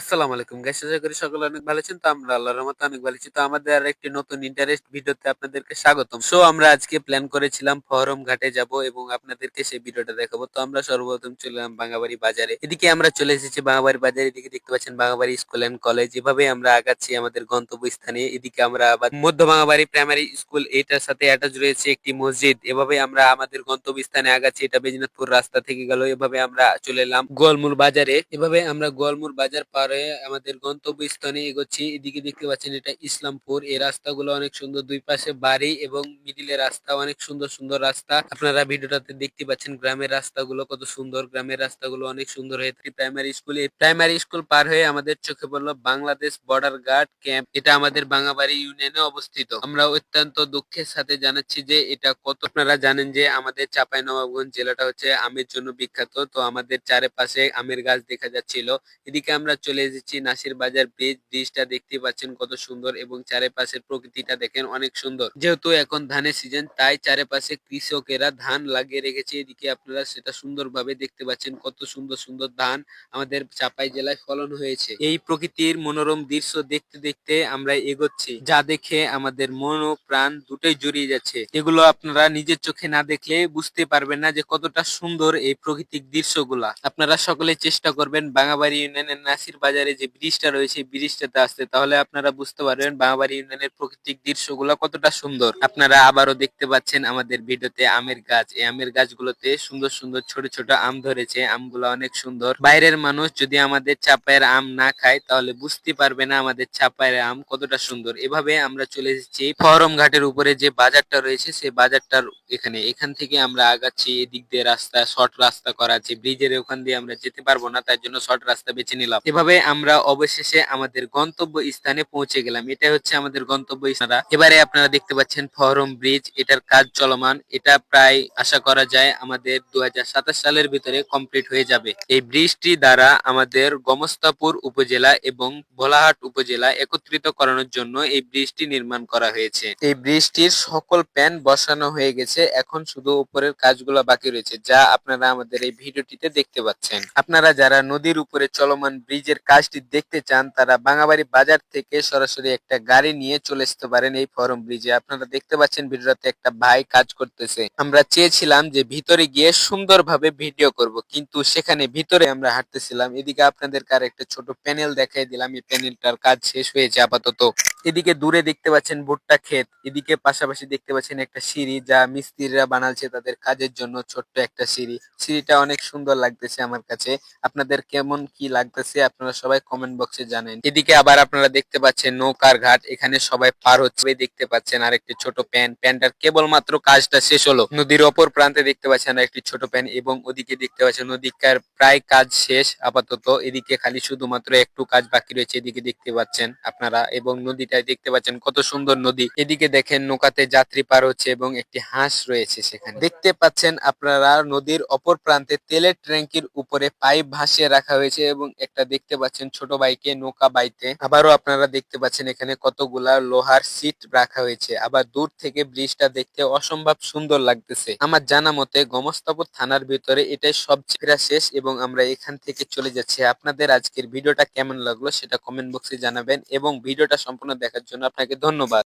আসসালামু আলাইকুম গাইস, আশা করি সকলে অনেক ভালো আছেন। তো আমরা আল্লাহর রহমতে অনেক ভালো আছি। তো আমাদের আর একটি নতুন ইন্টারেস্ট ভিডিওতে আপনাদেরকে স্বাগতম। সো আমরা আজকে প্ল্যান করেছিলাম ফরম ঘাটে যাব এবং আপনাদেরকে সেই ভিডিওটা দেখাবো। তো আমরা সর্বপ্রথম চলে এলাম বাঙাবাড়ি বাজারে। এদিকে আমরা চলে এসেছি বাঙাবাড়ি বাজারে এদিকে দেখতে পাচ্ছেন বাঙাবাড়ি স্কুল এন্ড কলেজ এভাবে আমরা আগাচ্ছি আমাদের গন্তব্য স্থানে এদিকে আমরা আবার মধ্য বাঙাবাড়ি প্রাইমারি স্কুল এটার সাথে অ্যাটাচ রয়েছে একটি মসজিদ। এভাবে আমরা আমাদের গন্তব্য স্থানে আগাচ্ছি। এটা বেজনাথপুর রাস্তা থেকে গেল। এভাবে আমরা চলে এলাম গোয়ালমুর বাজারে। এভাবে আমরা গোয়ালমুর বাজার পার হয়ে আমাদের গন্তব্য স্থানে এগোচ্ছি। এদিকে দেখতে পাচ্ছেন এটা ইসলামপুর। এই রাস্তাগুলো অনেক সুন্দর। দুই পাশে বাড়ি এবং মিডিলের রাস্তা, অনেক সুন্দর সুন্দর রাস্তা। আপনারা ভিডিওটাতে দেখতে পাচ্ছেন গ্রামের রাস্তাগুলো কত সুন্দর। গ্রামের রাস্তাগুলো অনেক সুন্দর হয়ে থাকে। প্রাইমারি স্কুল, এই প্রাইমারি স্কুল পার হয়ে আমাদের চোখে পড়ল বাংলাদেশ বর্ডার গার্ড ক্যাম্প। এটা আমাদের বাঙাবাড়ি ইউনিয়নে অবস্থিত। আমরা অত্যন্ত দুঃখের সাথে জানাচ্ছি যে এটা কত আপনারা জানেন যে আমাদের চাপাই নবাবগঞ্জ জেলাটা হচ্ছে আমের জন্য বিখ্যাত। তো আমাদের চারিপাশে আমের গাছ দেখা যাচ্ছিল। এদিকে আমরা চলে এসেছি নাসির বাজার ব্রিজ ব্রিজটা দেখতে পাচ্ছেন কত সুন্দর এবং চারিপাশের প্রকৃতিটা দেখেন অনেক সুন্দর। যেহেতু এখন ধানের সিজন তাই চারিপাশে কৃষকেরা ধান লাগিয়ে রেখেছে। এদিকে আপনারা সেটা সুন্দরভাবে দেখতে পাচ্ছেন কত সুন্দর সুন্দর ধান আমাদের চাপাই জেলায় ফলন হয়েছে। এই প্রকৃতির মনোরম দৃশ্য দেখতে দেখতে আমরা এগোচ্ছি। যা দেখে আমাদের মন ও প্রাণ দুটোই জড়িয়ে যাচ্ছে। এগুলো আপনারা নিজের চোখে না দেখলে বুঝতে পারবেন না যে কতটা সুন্দর এই প্রাকৃতিক দৃশ্যগুলা। আপনারা সকলে চেষ্টা করবেন বাঙাবাড়ি ইউনিয়নের নাসির বাজারে যে ব্রিজটা রয়েছে ব্রিজটাতে আসতে, তাহলে আপনারা বুঝতে পারবেন বাঙাবাড়ি ইউনিয়নের প্রাকৃতিক দৃশ্যগুলো কতটা সুন্দর। আপনারা আবারও দেখতে পাচ্ছেন আমাদের ভিডিওতে আমের গাছ। এই আমের গাছগুলোতে সুন্দর সুন্দর ছোট ছোট আম ধরেছে। আমগুলো অনেক সুন্দর। বাইরের মানুষ যদি আমাদের চাপায়ের আম না খায়, তাহলে বুঝতে পারবে না আমাদের চাপায়ের আম কতটা সুন্দর। এভাবে আমরা চলে এসেছি ফরম ঘাটের উপরে যে বাজারটা রয়েছে সেই বাজারটার এখানে। এখান থেকে আমরা আগাচ্ছি, এদিক দিয়ে রাস্তা, শর্ট রাস্তা করা আছে। ব্রিজের ওখান দিয়ে আমরা যেতে পারব না তার জন্য শর্ট রাস্তা বেছে নিলাম। এভাবে আমরা অবশেষে আমাদের গন্তব্য স্থানে পৌঁছে গেলাম। এটা হচ্ছে আমাদের গন্তব্য স্থান এবারে আপনারা দেখতে পাচ্ছেন ফরম ব্রিজ। এটার কাজ চলমান। এটা প্রায় আশা করা যায় আমাদের দুই হাজার সাতাশ সালের ভিতরে কমপ্লিট হয়ে যাবে। এই ব্রিজটি দ্বারা আমাদের গমস্তাপুর উপজেলা এবং ভোলাহাট উপজেলা একত্রিত করানোর জন্য এই ব্রিজটি নির্মাণ করা হয়েছে। এই ব্রিজটির সকল প্যান বসানো হয়ে গেছে। এখন শুধু উপরের কাজগুলো বাকি রয়েছে, যা আপনারা আমাদের এই ভিডিওটিতে দেখতে পাচ্ছেন। আপনারা যারা নদীর উপরে চলমান ব্রিজের কাজটি দেখতে চান, তারা বাঙাবাড়ি বাজার থেকে সরাসরি একটা গাড়ি নিয়ে চলে আসতে পারেন এই ফরম ব্রিজে। আপনারা দেখতে পাচ্ছেন ভিডিওতে একটা ভাই কাজ করতেছে। আমরা চেয়েছিলাম যে ভিতরে গিয়ে সুন্দরভাবে ভিডিও করব, কিন্তু সেখানে ভিতরে আমরা হাঁটতেছিলাম। এদিকে আপনাদের কার একটা ছোট প্যানেল দেখাই দিলাম। এই প্যানেলটার কাজ শেষ হয়েছে আপাতত। এদিকে দূরে দেখতে পাচ্ছেন ভুট্টা ক্ষেত, এদিকে পাশাপাশি দেখতে পাচ্ছেন একটা সিঁড়ি যা মিস্ত্রিরা বানালছে তাদের কাজের জন্য ছোট্ট একটা সিঁড়ি। সিঁড়িটা অনেক সুন্দর লাগতেছে আমার কাছে। আপনাদের কেমন কি লাগতেছে আপনারা সবাই কমেন্ট বক্সে জানেন। এদিকে আবার আপনারা দেখতে পাচ্ছেন নৌকার ঘাট, এখানে সবাই পার হচ্ছে। দেখতে পাচ্ছেন আর একটি ছোট প্যান। প্যানটার কেবলমাত্র কাজটা শেষ হলো। নদীর অপর প্রান্তে দেখতে পাচ্ছেন আর একটি ছোট প্যান এবং ওদিকে দেখতে পাচ্ছেন নদীকার প্রায় কাজ শেষ আপাতত। এদিকে খালি শুধুমাত্র একটু কাজ বাকি রয়েছে। এদিকে দেখতে পাচ্ছেন আপনারা এবং নদীটায় দেখতে পাচ্ছেন কত সুন্দর নদী। এদিকে দেখেন নৌকাতে যাত্রী পার হচ্ছে এবং একটি হাঁস রয়েছে সেখানে। দেখতে পাচ্ছেন আপনারা নদীর অপর প্রান্তে তেলের ট্যাঙ্কির উপরে পাইপ ভাসিয়ে রাখা হয়েছে এবং একটা দেখতে পাচ্ছেন ছোট বাইকে নৌকা বাইতে। আবারও আপনারা দেখতে পাচ্ছেন এখানে কতগুলা লোহার সিট রাখা হয়েছে। আবার দূর থেকে ব্রিজটা দেখতে অসম্ভব সুন্দর লাগতেছে। আমার জানা মতে গমস্তাপুর থানার ভিতরে এটাই সবচেয়ে শেষ এবং আমরা এখান থেকে চলে যাচ্ছি। আপনাদের আজকের ভিডিওটা কেমন লাগল সেটা কমেন্ট বক্সে জানাবেন এবং ভিডিওটা সম্পূর্ণ দেখার জন্য আপনাকে ধন্যবাদ।